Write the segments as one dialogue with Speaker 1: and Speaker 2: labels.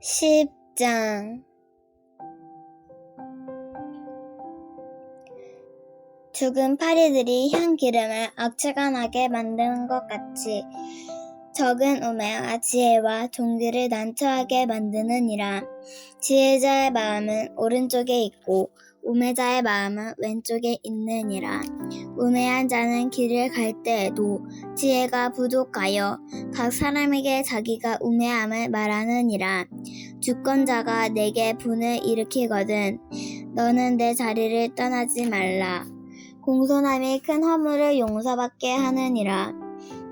Speaker 1: 10장. 죽은 파리들이 향 기름을 악취가 나게 만드는 것 같이 적은 우매와 지혜와 종기를 난처하게 만드느니라 지혜자의 마음은 오른쪽에 있고 우매자의 마음은 왼쪽에 있느니라. 우매한 자는 길을 갈 때에도 지혜가 부족하여 각 사람에게 자기가 우매함을 말하느니라. 주권자가 내게 분을 일으키거든 너는 내 자리를 떠나지 말라. 공손함이 큰 허물을 용서받게 하느니라.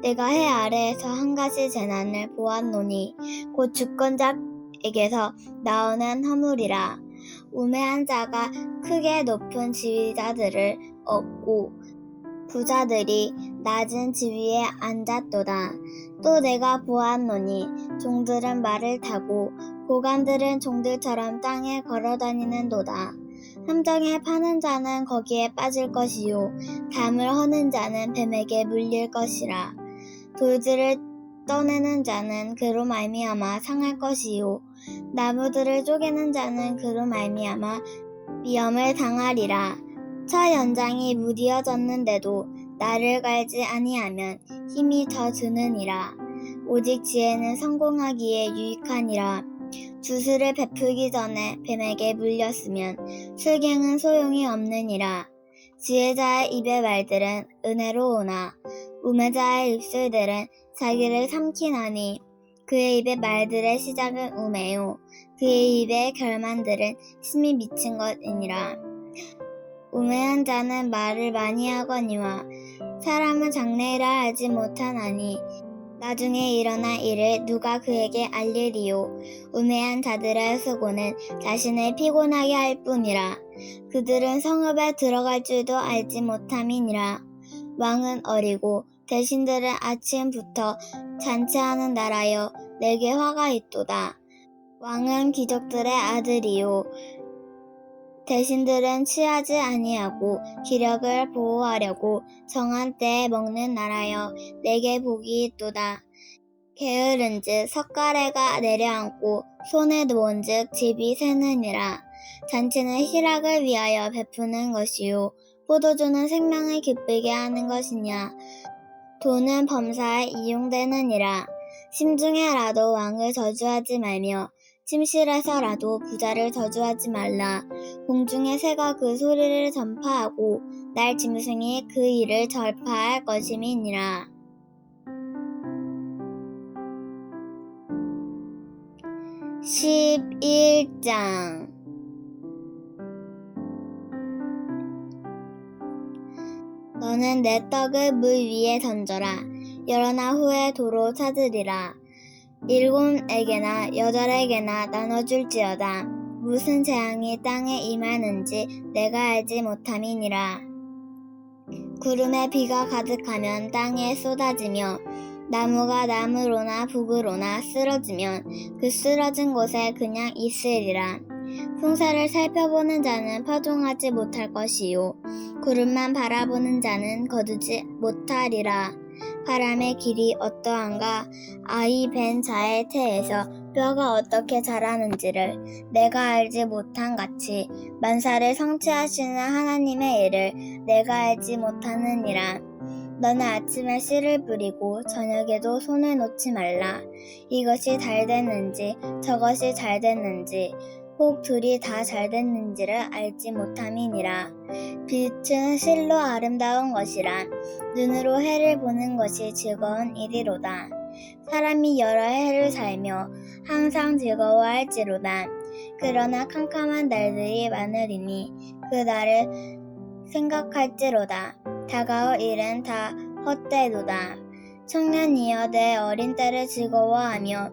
Speaker 1: 내가 해 아래에서 한 가지 재난을 보았노니 곧 주권자에게서 나오는 허물이라 우매한 자가 크게 높은 지위자들을 얻고 부자들이 낮은 지위에 앉았도다. 또 내가 보았노니 종들은 말을 타고 고관들은 종들처럼 땅에 걸어다니는도다. 함정에 파는 자는 거기에 빠질 것이요 담을 허는 자는 뱀에게 물릴 것이라. 돌들을 떠내는 자는 그로 말미암아 상할 것이요 나무들을 쪼개는 자는 그로 말미암아 위험을 당하리라. 차 연장이 무디어졌는데도 나를 갈지 아니하면 힘이 더 드느니라. 오직 지혜는 성공하기에 유익하니라. 주술을 베풀기 전에 뱀에게 물렸으면 술갱은 소용이 없느니라. 지혜자의 입의 말들은 은혜로 오나 우매자의 입술들은 자기를 삼키나니 그의 입의 말들의 시작은 우매요 그의 입의 결만들은 심히 미친 것이니라. 우매한 자는 말을 많이 하거니와 사람은 장래일을 알지 못하나니 나중에 일어날 일을 누가 그에게 알리리요. 우매한 자들의 수고는 자신을 피곤하게 할 뿐이라. 그들은 성읍에 들어갈 줄도 알지 못함이니라. 왕은 어리고 대신들은 아침부터 잔치하는 나라여 내게 화가 있도다. 왕은 귀족들의 아들이요. 대신들은 취하지 아니하고 기력을 보호하려고 정한 때에 먹는 나라여 내게 복이 있도다. 게으른즉 석가래가 내려앉고 손에 놓은즉 집이 새느니라. 잔치는 희락을 위하여 베푸는 것이요 포도주는 생명을 기쁘게 하는 것이냐. 돈은 범사에 이용되느니라. 심중에라도 왕을 저주하지 말며 침실에서라도 부자를 저주하지 말라. 공중의 새가 그 소리를 전파하고 날 짐승이 그 일을 전파할 것임이니라. 십일장 너는 내 떡을 물 위에 던져라. 열어나 후에 도로 찾으리라. 일곱에게나 여덟에게나 나눠줄지어다. 무슨 재앙이 땅에 임하는지 내가 알지 못함이니라. 구름에 비가 가득하면 땅에 쏟아지며 나무가 나무로나 북으로나 쓰러지면 그 쓰러진 곳에 그냥 있으리라. 풍사를 살펴보는 자는 파종하지 못할 것이요. 구름만 바라보는 자는 거두지 못하리라. 바람의 길이 어떠한가? 아이 벤 자의 태에서 뼈가 어떻게 자라는지를 내가 알지 못한 같이 만사를 성취하시는 하나님의 일을 내가 알지 못하느니라. 너는 아침에 씨를 뿌리고 저녁에도 손을 놓지 말라. 이것이 잘 됐는지 저것이 잘 됐는지 혹 둘이 다 잘 됐는지를 알지 못함이니라. 빛은 실로 아름다운 것이라 눈으로 해를 보는 것이 즐거운 일이로다. 사람이 여러 해를 살며 항상 즐거워할지로다. 그러나 캄캄한 날들이 많으리니 그 날을 생각할지로다. 다가올 일은 다 헛되도다. 청년이여 내 어린 때를 즐거워하며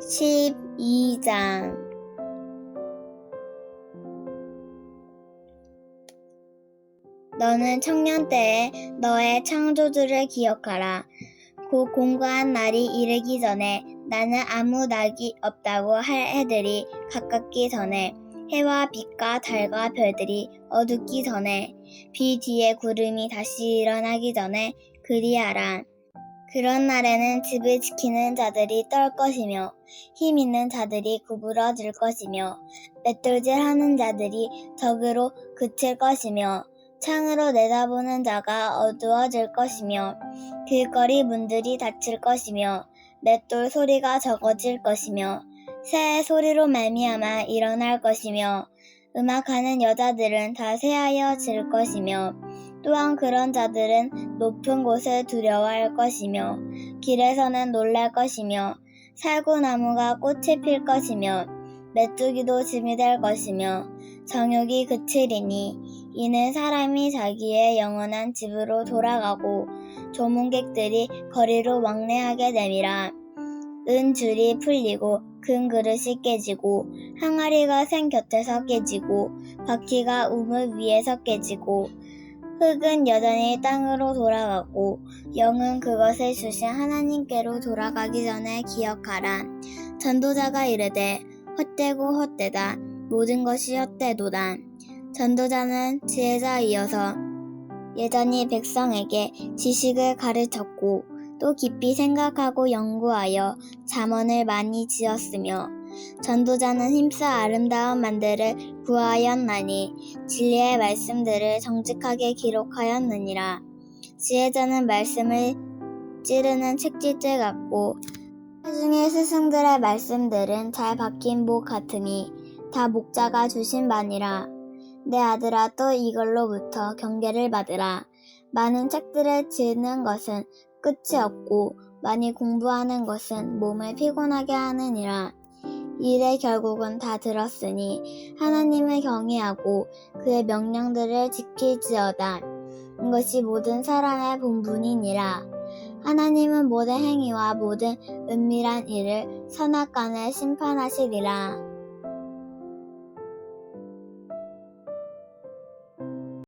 Speaker 1: 12장 너는 청년 때에 너의 창조주를 기억하라. 그 공고한 날이 이르기 전에 나는 아무 낙이 없다고 할 해들이 가깝기 전에 해와 빛과 달과 별들이 어둡기 전에 비 뒤에 구름이 다시 일어나기 전에 그리하라. 그런 날에는 집을 지키는 자들이 떨 것이며 힘 있는 자들이 구부러질 것이며 맷돌질 하는 자들이 덕으로 그칠 것이며 창으로 내다보는 자가 어두워질 것이며 길거리 문들이 닫힐 것이며 맷돌 소리가 적어질 것이며 새의 소리로 말미암아 일어날 것이며 음악하는 여자들은 다 새하여 질 것이며 또한 그런 자들은 높은 곳을 두려워할 것이며 길에서는 놀랄 것이며 살구나무가 꽃을 필 것이며 메뚜기도 짐이 될 것이며 정욕이 그치리니 이는 사람이 자기의 영원한 집으로 돌아가고 조문객들이 거리로 왕래하게 됨이라. 은 줄이 풀리고 금 그릇이 깨지고 항아리가 생 곁에서 깨지고 바퀴가 우물 위에서 깨지고 흙은 여전히 땅으로 돌아가고 영은 그것을 주신 하나님께로 돌아가기 전에 기억하라. 전도자가 이르되 헛되고 헛되다 모든 것이 헛되도다. 전도자는 지혜자이어서 예전이 백성에게 지식을 가르쳤고 또 깊이 생각하고 연구하여 잠언을 많이 지었으며 전도자는 힘써 아름다운 만들을 구하였나니 진리의 말씀들을 정직하게 기록하였느니라. 지혜자는 말씀을 찌르는 책짓질 같고 중의 스승들의 말씀들은 잘 박힌 목 같으니 다 목자가 주신 바니라. 내 아들아 또 이걸로부터 경계를 받으라. 많은 책들을 지는 것은 끝이 없고 많이 공부하는 것은 몸을 피곤하게 하느니라. 일의 결국은 다 들었으니 하나님을 경외하고 그의 명령들을 지킬지어다. 이것이 모든 사람의 본분이니라. 하나님은 모든 행위와 모든 은밀한 일을 선악간을 심판하시리라.